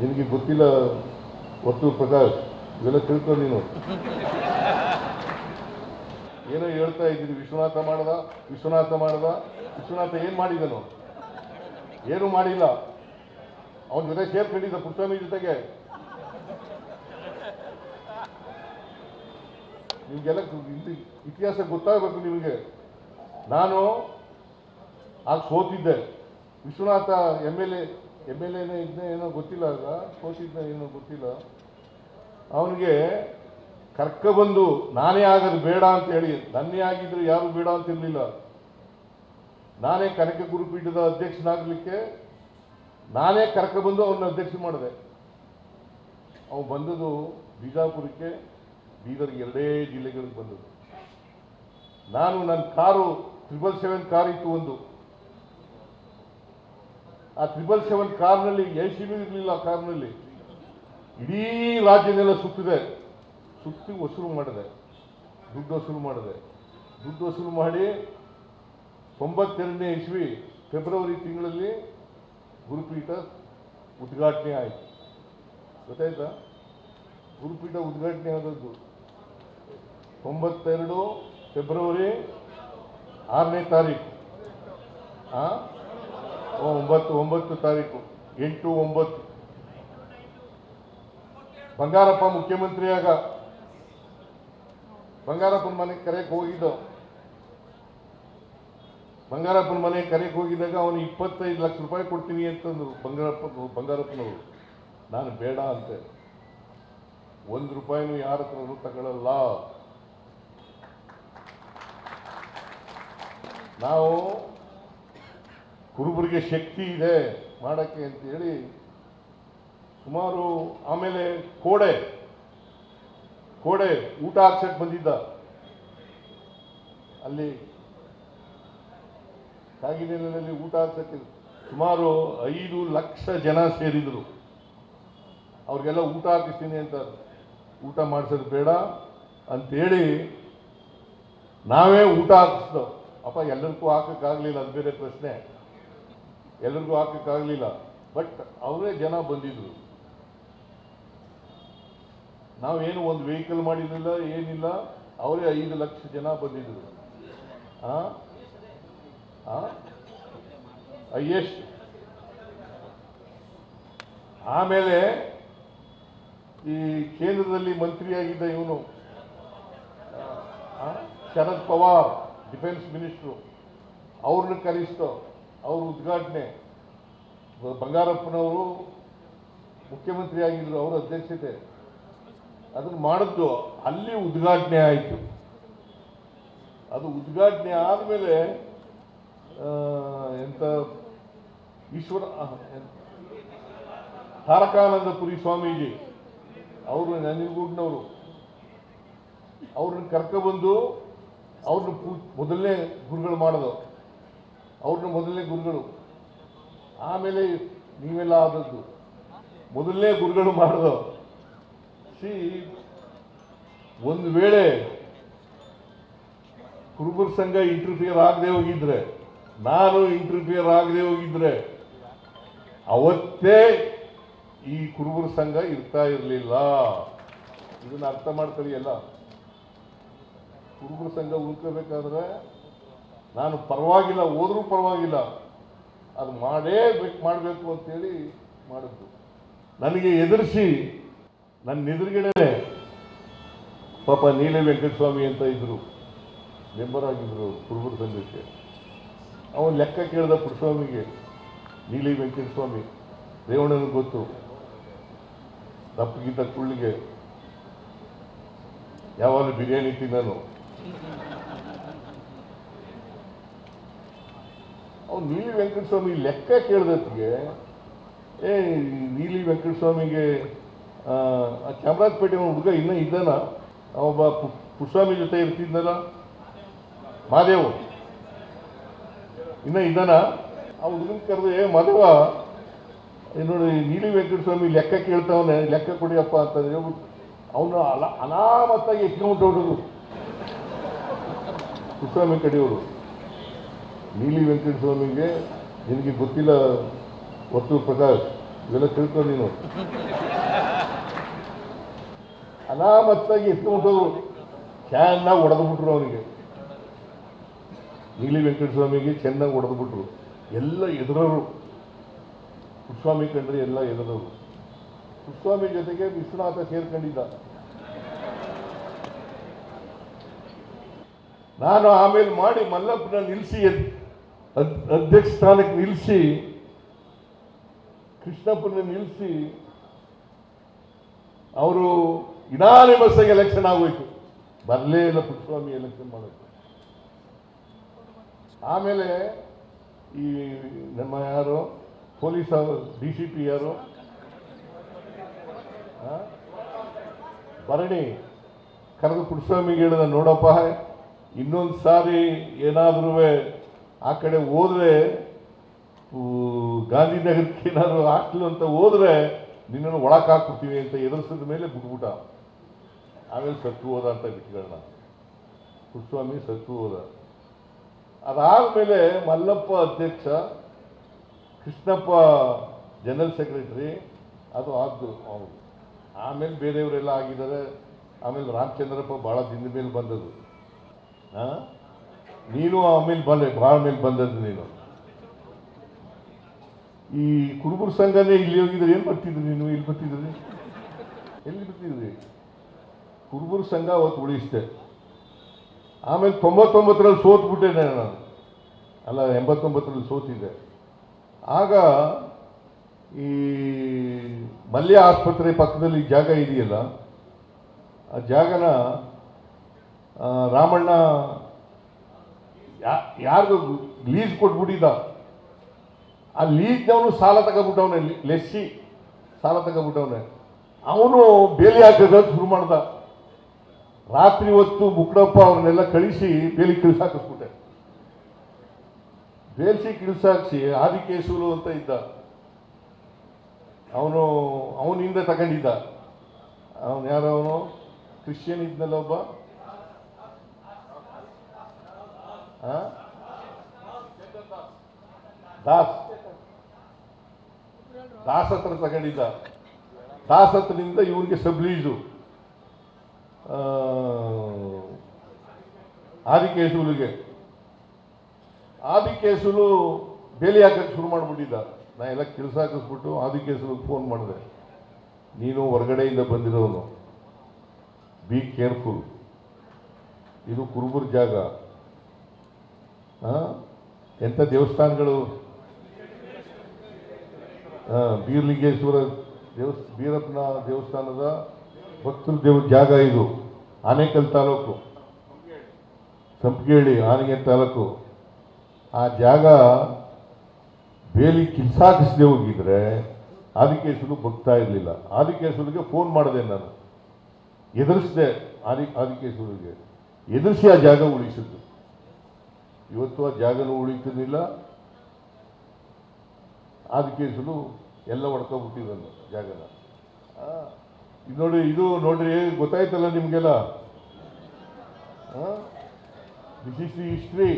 ನಿನಗೆ ಗೊತ್ತಿಲ್ಲ ಒತ್ತು ಪ್ರಕಾಶ್, ಇವೆಲ್ಲ ತಿಳ್ಕೊ ನೀನು. ಏನೋ ಹೇಳ್ತಾ ಇದ್ದೀನಿ ವಿಶ್ವನಾಥ ಮಾಡದ ವಿಶ್ವನಾಥ ಮಾಡದ, ವಿಶ್ವನಾಥ ಏನು ಮಾಡಿದನು? ಏನು ಮಾಡಿಲ್ಲ. ಅವನ ಜೊತೆ ಸೇರ್ಕೊಂಡಿದ್ದ ಪುಟ್ಟಸ್ವಾಮಿ ಜೊತೆಗೆ. ನಿಮಗೆಲ್ಲ ಇತಿಹಾಸ ಗೊತ್ತಾಗಬೇಕು ನಿಮಗೆ. ನಾನು ಆಗ ಸೋತಿದ್ದೆ. Vishwanath M L A M L ಎನೇ ಇದನ್ನ ಏನೋ ಗೊತ್ತಿಲ್ಲ ಆಗ ಕೋಶಿದ್ನ ಏನೋ ಗೊತ್ತಿಲ್ಲ. ಅವನಿಗೆ ಕರ್ಕೊಬಂದು ನಾನೇ ಆಗೋದು ಬೇಡ ಅಂತ ಹೇಳಿ, ನನ್ನೇ ಆಗಿದ್ರೆ ಯಾರು ಬೇಡ ಅಂತಿರಲಿಲ್ಲ ನಾನೇ ಕನಕ ಗುರುಪೀಠದ ಅಧ್ಯಕ್ಷನಾಗಲಿಕ್ಕೆ ನಾನೇ ಕರ್ಕೊಬಂದು ಅವನ್ನ ಅಧ್ಯಕ್ಷ ಮಾಡಿದೆ. ಅವನು ಬಂದದ್ದು ಬಿಜಾಪುರಕ್ಕೆ, ಬೀದರ್ ಎರಡೇ ಜಿಲ್ಲೆಗಳಿಗೆ ಬಂದದ್ದು. ನಾನು ನನ್ನ ಕಾರು ತ್ರಿಬಲ್ ಸೆವೆನ್ ಕಾರ್ ಇತ್ತು ಒಂದು. ಆ ತ್ರಿಬಲ್ ಸೆವೆನ್ ಕಾರ್ನಲ್ಲಿ, ಎ ಸಿನೂ ಇರಲಿಲ್ಲ ಆ ಕಾರ್ನಲ್ಲಿ. ಇಡೀ ರಾಜ್ಯನೆಲ್ಲ ಸುತ್ತಿದೆ. ಸುತ್ತಿ ವಸೂಲು ಮಾಡಿದೆ. ದುಡ್ಡು ವಸೂಲು ಮಾಡಿದೆ. ದುಡ್ಡು ವಸೂಲು ಮಾಡಿ ತೊಂಬತ್ತೆರಡನೇ ಇಸ್ವಿ, ಫೆಬ್ರವರಿ ತಿಂಗಳಲ್ಲಿ ಗುರುಪೀಠ ಉದ್ಘಾಟನೆ ಆಯಿತು. ಗೊತ್ತಾಯ್ತಾ? ಗುರುಪೀಠ ಉದ್ಘಾಟನೆ ಆದದ್ದು. ತೊಂಬತ್ತೆರಡು ಫೆಬ್ರವರಿ ಆರನೇ ತಾರೀಕು. ಆ? ಒಂಬತ್ತು ಒಂಬತ್ತು ತಾರೀಕು, ಎಂಟು, ಒಂಬತ್ತು. ಬಂಗಾರಪ್ಪ ಮುಖ್ಯಮಂತ್ರಿಯಾಗ. ಬಂಗಾರಪ್ಪನ ಮನೆಗೆ ಕರೆಯಕ್ಕೆ ಹೋಗಿದ್ದ. ಬಂಗಾರಪ್ಪನ ಮನೆಗೆ ಕರೆಯಕ್ಕೆ ಹೋಗಿದ್ದಾಗ ಅವನು ಇಪ್ಪತ್ತೈದು ಲಕ್ಷ ರೂಪಾಯಿ ಕೊಡ್ತೀನಿ ಅಂತಂದ್ರು ಬಂಗಾರಪ್ಪ, ಬಂಗಾರಪ್ಪನವರು. ನಾನು ಬೇಡ ಅಂತೆ. ಒಂದು ರೂಪಾಯಿನೂ ಯಾರ ಹತ್ರನೂ ತಗೊಳ್ಳಲ್ಲ ನಾವು ಕುರುಬರಿಗೆ ಶಕ್ತಿ ಇದೆ ಮಾಡೋಕ್ಕೆ ಅಂತೇಳಿ ಸುಮಾರು ಆಮೇಲೆ ಕೋಡೆ ಕೋಡೆ ಊಟ ಹಾಕ್ಸಕ್ಕೆ ಬಂದಿದ್ದ. ಅಲ್ಲಿ ಕಾಗಿನೆಲೆಯಲ್ಲಿ ಊಟ ಹಾಕ್ಸಕ್ಕೆ ಸುಮಾರು ಐದು ಲಕ್ಷ ಜನ ಸೇರಿದರು. ಅವ್ರಿಗೆಲ್ಲ ಊಟ ಹಾಕಿಸ್ತೀನಿ ಅಂತ ಊಟ ಮಾಡಿಸೋದು ಬೇಡ ಅಂತೇಳಿ ನಾವೇ ಊಟ ಹಾಕಿಸ್ದು. ಅಪ್ಪ ಎಲ್ಲರಿಗೂ ಹಾಕೋಕ್ಕಾಗಲಿಲ್ಲ, ಅದು ಬೇರೆ ಪ್ರಶ್ನೆ. ಎಲ್ಲರಿಗೂ ಹಾಕಕ್ಕಾಗಲಿಲ್ಲ ಬಟ್ ಅವರೇ ಜನ ಬಂದಿದ್ರು. ನಾವೇನು ಒಂದು ವೆಹಿಕಲ್ ಮಾಡಿರಲಿಲ್ಲ, ಏನಿಲ್ಲ, ಅವರೇ ಐದು ಲಕ್ಷ ಜನ ಬಂದಿದ್ರು. ಎಷ್ಟು? ಆಮೇಲೆ ಈ ಕೇಂದ್ರದಲ್ಲಿ ಮಂತ್ರಿಯಾಗಿದ್ದ ಇವನು ಶರದ್ ಪವಾರ್, ಡಿಫೆನ್ಸ್ ಮಿನಿಸ್ಟ್ರು, ಅವ್ರನ್ನ ಕರೆಸ್ತೋ ಅವ್ರ ಉದ್ಘಾಟನೆ. ಬಂಗಾರಪ್ಪನವರು ಮುಖ್ಯಮಂತ್ರಿ ಆಗಿದ್ದರು ಅವರ ಅಧ್ಯಕ್ಷತೆ. ಅದನ್ನು ಮಾಡಿದ್ದು ಅಲ್ಲಿ ಉದ್ಘಾಟನೆ ಆಯಿತು. ಅದು ಉದ್ಘಾಟನೆ ಆದಮೇಲೆ ಎಂಥ ಈಶ್ವರ ತಾರಕಾನಂದಪುರಿ ಸ್ವಾಮೀಜಿ, ಅವರು ನಂಜನಗೂಡಿನವರು. ಅವ್ರನ್ನ ಕರ್ಕೊಬಂದು ಅವ್ರನ್ನ ಪೂ, ಮೊದಲನೇ ಗುರುಗಳು ಮಾಡೋದು ಅವ್ರನ್ನ ಮೊದಲನೇ ಗುರುಗಳು. ಆಮೇಲೆ ನೀವೆಲ್ಲ ಆದದ್ದು ಮೊದಲನೇ ಗುರುಗಳು ಮಾಡೋದು. ಸಿ ಒಂದು ವೇಳೆ ಕುರುಬರ ಸಂಘ ಇಂಟರ್ಫಿಯರ್ ಆಗದೆ ಹೋಗಿದ್ರೆ, ನಾನು ಇಂಟರ್ಫಿಯರ್ ಆಗದೆ ಹೋಗಿದ್ರೆ, ಅವತ್ತೇ ಈ ಕುರುಬರ ಸಂಘ ಇರ್ತಾ ಇರಲಿಲ್ಲ. ಇದನ್ನ ಅರ್ಥ ಮಾಡ್ಕೊಳ್ಳಿ ಎಲ್ಲ. ಕುರುಬರ ಸಂಘ ಉಳ್ಕೋಬೇಕಾದ್ರೆ ನಾನು ಪರವಾಗಿಲ್ಲ, ಹೋದರೂ ಪರವಾಗಿಲ್ಲ. ಅದು ಮಾಡೇ ಬೇಕು ಮಾಡಬೇಕು ಅಂತೇಳಿ ಮಾಡಿದ್ದು. ನನಗೆ ಎದುರಿಸಿ, ನನ್ನ ಎದುರುಗಡೆ ಪಾಪ ನೀಲ ವೆಂಕಟಸ್ವಾಮಿ ಅಂತ ಇದ್ದರು ಮೆಂಬರ್ ಆಗಿದ್ರು ಕುರುಬರ ಸಂಘಕ್ಕೆ. ಅವನು ಲೆಕ್ಕ ಕೇಳಿದ ಪುರುಸ್ವಾಮಿಗೆ, ನೀಲಿ ವೆಂಕಟಸ್ವಾಮಿ, ರೇವಣ್ಣನ ಗೊತ್ತು, ದಪ್ಪಗಿದ್ದ ಕುಳ್ಳಿಗೆ ಯಾವಾಗಲೂ ಬಿರಿಯಾನಿ ತಿನ್ನನು ಅವ್ನು ನೀಲಿ ವೆಂಕಟಸ್ವಾಮಿ ಲೆಕ್ಕ ಕೇಳಿದತ್ತಿಗೆ ಏ ನೀಲಿ ವೆಂಕಟಸ್ವಾಮಿಗೆ ಆ, ಚಾಮರಾಜಪೇಟೆ ಹುಡುಗ ಇನ್ನೂ ಇದ್ದಾನ? ಅವೊಬ್ಬ ಪುಷ್ಪಾಮಿ ಜೊತೆ ಇರ್ತಿದ್ನಲ್ಲ? ಮಾದೇವ್. ಇನ್ನ ಇದ್ದಾನ? ಆ ಹುಡುಗನ ಕರೆದು ಏ ಮಾದೇವ ನೋಡಿ ನೀಲಿ ವೆಂಕಟಸ್ವಾಮಿ ಲೆಕ್ಕ ಕೇಳ್ತಾವನೆ ಲೆಕ್ಕ ಕೊಡಿಯಪ್ಪ ಅಂತ ಹೇಳ್ಬಿಟ್ಟು ಅವನು ಅಲ ಅನಾಮತ್ತಾಗಿ ಎತ್ಕೊಂಡ್ಬಿಟ್ಟು ಪುಟ್ಸ್ವಾಮಿ ಕಡೆಯವರು. ನೀಲಿ ವೆಂಕಟಸ್ವಾಮಿಗೆ ನಿನಗೆ ಗೊತ್ತಿಲ್ಲ ಒತ್ತು ಪ್ರಕಾಶ್, ಇವೆಲ್ಲ ತಿಳ್ಕೊ ನೀನು. ಅನಾಮತ್ತಾಗಿ ಎತ್ಕೊಂಡು ಚೆನ್ನಾಗಿ ಹೊಡೆದ್ಬಿಟ್ರು ಅವನಿಗೆ. ನೀಲಿ ವೆಂಕಟಸ್ವಾಮಿಗೆ ಚೆನ್ನಾಗಿ ಹೊಡೆದ್ಬಿಟ್ರು ಎಲ್ಲ ಎದುರರು ಪುಟ್ಸ್ವಾಮಿ ಕಂಡ್ರೆ ಎಲ್ಲ ಎದುರರು ಕುಸ್ವಾಮಿ ಜೊತೆಗೆ ವಿಶ್ವನಾಥ ಸೇರ್ಕೊಂಡಿದ್ದ. ನಾನು ಆಮೇಲೆ ಮಾಡಿ ಮಲ್ಲಪ್ಪನ ನಿಲ್ಲಿಸಿ ಅಧ್ಯಕ್ಷ ಸ್ಥಾನಕ್ಕೆ ನಿಲ್ಲಿಸಿ ಕೃಷ್ಣಪ್ಪನ ನಿಲ್ಲಿಸಿ ಅವರು ಇನಾನಿಮಸ್ ಎಲೆಕ್ಷನ್ ಆಗೋಯ್ತು ಬರಲೇ ಇಲ್ಲ ಪುಟ್ಟಸ್ವಾಮಿ ಎಲೆಕ್ಷನ್ ಮಾಡೋದು ಆಮೇಲೆ ಈ ನಮ್ಮ ಯಾರು, ಪೊಲೀಸ್ ಡಿ ಸಿ ಪಿ ಯಾರು? ಬರಣಿ ಕರೆದು ಪುಟ್ಟಸ್ವಾಮಿಗೆ ಹೇಳಿದ ನೋಡಪ್ಪ ಇನ್ನೊಂದು ಸಾರಿ ಏನಾದ್ರೂ ಆ ಕಡೆ ಹೋದರೆ ಗಾಂಧಿನಗರಕ್ಕೆ ಏನಾದ್ರು ಹಾಸ್ಟೆಲ್ ಅಂತ ಹೋದರೆ ನಿನ್ನನ್ನು ಒಳಕ್ಕೆ ಹಾಕ್ಬಿಡ್ತೀವಿ ಅಂತ ಎದುರಿಸಿದ ಮೇಲೆ ಬಿಟ್ಬಿಟ್ಟ. ಆಮೇಲೆ ಸತ್ತು ಹೋದ ಅಂತ ಬಿಟ್ಕೊಳ್ಳೋಣ ಪುಟ್ಟಸ್ವಾಮಿ ಸತ್ತು ಹೋದ. ಅದಾದ್ಮೇಲೆ ಮಲ್ಲಪ್ಪ ಅಧ್ಯಕ್ಷ, ಕೃಷ್ಣಪ್ಪ ಜನರಲ್ ಸೆಕ್ರೆಟರಿ, ಅದು ಆದ್ದು ಅವರು. ಆಮೇಲೆ ಬೇರೆಯವರೆಲ್ಲ ಆಗಿದ್ದಾರೆ. ಆಮೇಲೆ ರಾಮಚಂದ್ರಪ್ಪ ಭಾಳ ದಿನದ ಮೇಲೆ ಬಂದದ್ದು. ಆ? ನೀನು ಆಮೇಲೆ ಬಂದೆ ಭಾಳ ಮೇಲೆ ಬಂದದ್ದು ನೀನು. ಈ ಕುರುಬರ ಸಂಘನೇ ಇಲ್ಲಿ ಹೋಗಿದ್ರೆ ಏನು ಬರ್ತಿದ್ರಿ ನೀನು? ಇಲ್ಲಿ ಬರ್ತಿದ್ರಿ? ಎಲ್ಲಿ ಬರ್ತಿದ್ರಿ? ಕುರುಬರ ಸಂಘ ಅವತ್ತು ಉಳಿಸ್ದೆ. ಆಮೇಲೆ ತೊಂಬತ್ತೊಂಬತ್ತರಲ್ಲಿ ಸೋತ್ಬಿಟ್ಟೆ ನಾನು. ಅಲ್ಲ, ಎಂಬತ್ತೊಂಬತ್ತರಲ್ಲಿ ಸೋತಿದ್ದೆ. ಆಗ ಈ ಮಲ್ಯ ಆಸ್ಪತ್ರೆ ಪಕ್ಕದಲ್ಲಿ ಜಾಗ ಇದೆಯಲ್ಲ, ಆ ಜಾಗನ ರಾಮಣ್ಣ ಯಾ- ಯಾರಿಗೂ ಲೀಸ್ ಕೊಟ್ಬಿಟ್ಟಿದ್ದ? ಆ ಲೀಸ್ನವನು ಸಾಲ ತಗೊಬಿಟ್ಟವನೆ, ಲೆಸ್ಸಿ ಸಾಲ ತಗೊಬಿಟ್ಟವನೆ. ಅವನು ಬೇಲಿ ಹಾಕಿದ ಶುರು ಮಾಡ್ದ. ರಾತ್ರಿ ಹೊತ್ತು ಮುಕ್ಕಡಪ್ಪ ಅವ್ರನ್ನೆಲ್ಲ ಕಳಿಸಿ ಬೇಲಿ ಕಳಿಸಾಕಿಸ್ಬಿಟ್ಟೆ ಬೇಲ್ಸಿ ಕಿಳಿಸಾಕ್ಸಿ ಆದಿಕೇಶೂರು ಅಂತ ಇದ್ದ. ಅವನು, ಅವನಿಂದ ತಗೊಂಡಿದ್ದ. ಅವನು ಯಾರು ಅವನು? ಕ್ರಿಶ್ಚಿಯನ್ ಇದ್ನಲ್ಲ ಒಬ್ಬ ಆ? ದಾಸ್. ದಾಸ್ ತಗೊಂಡಿದ್ದ. ದಾಸ್ ಹತ್ರನಿಂದ ಇವ್ರಿಗೆ ಸಬ್ಲೀಸು ಆದಿಕೇಶುಲಿಗೆ ಆದಿಕೇಶುಲು ಬೇಲಿ ಹಾಕಕ್ಕೆ ಶುರು ಮಾಡಿಬಿಟ್ಟಿದ್ದ. ನಾ ಎಲ್ಲ ಕೆಲಸ ಹಾಕಿಸ್ಬಿಟ್ಟು ಆದಿಕೇಶುಲಿಗೆ ಫೋನ್ ಮಾಡಿದೆ. ನೀನು ಹೊರಗಡೆಯಿಂದ ಬಂದಿರೋನು. ಬಿ ಕೇರ್ಫುಲ್ ಇದು ಕುರುಬರ ಜಾಗ? ಎಂಥ ದೇವಸ್ಥಾನಗಳು? ಬೀರ್ಲಿಂಗೇಶ್ವರ ದೇವಸ್ ಬೀರಪ್ಪನ ದೇವಸ್ಥಾನದ ಭಕ್ತರ ದೇವ ಜಾಗ ಇದು. ಆನೇಕಲ್ ತಾಲೂಕು. ಸಂಪಗೇಳಿ ಆನೆಗೆ ತಾಲೂಕು. ಆ ಜಾಗ ಬೇಲಿ ಕಿಲ್ಸಾಕಿಸದೆ ಹೋಗಿದ್ರೆ ಆದಿಕೇಶ್ವರು ಬಗ್ತಾ ಇರಲಿಲ್ಲ. ಆದಿಕೇಶ್ವರಿಗೆ ಫೋನ್ ಮಾಡಿದೆ ನಾನು. ಎದುರಿಸಿದೆ ಆದಿ ಆದಿಕೇಶ್ವರಿಗೆ ಎದುರಿಸಿ ಆ ಜಾಗ ಉಳಿಸಿದ್ದು. ಇವತ್ತು ಆ ಜಾಗನೂ ಉಳಿತಿರ್ಲಿಲ್ಲ ಕೇಸಲು ಎಲ್ಲ ಹೊಡ್ಕೊಬಿಟ್ಟಿದ್ದನು ಜಾಗನ. ಇದು ನೋಡಿ, ಇದು ನೋಡ್ರಿ, ಗೊತ್ತಾಯ್ತಲ್ಲ ನಿಮಗೆಲ್ಲ? This is the history.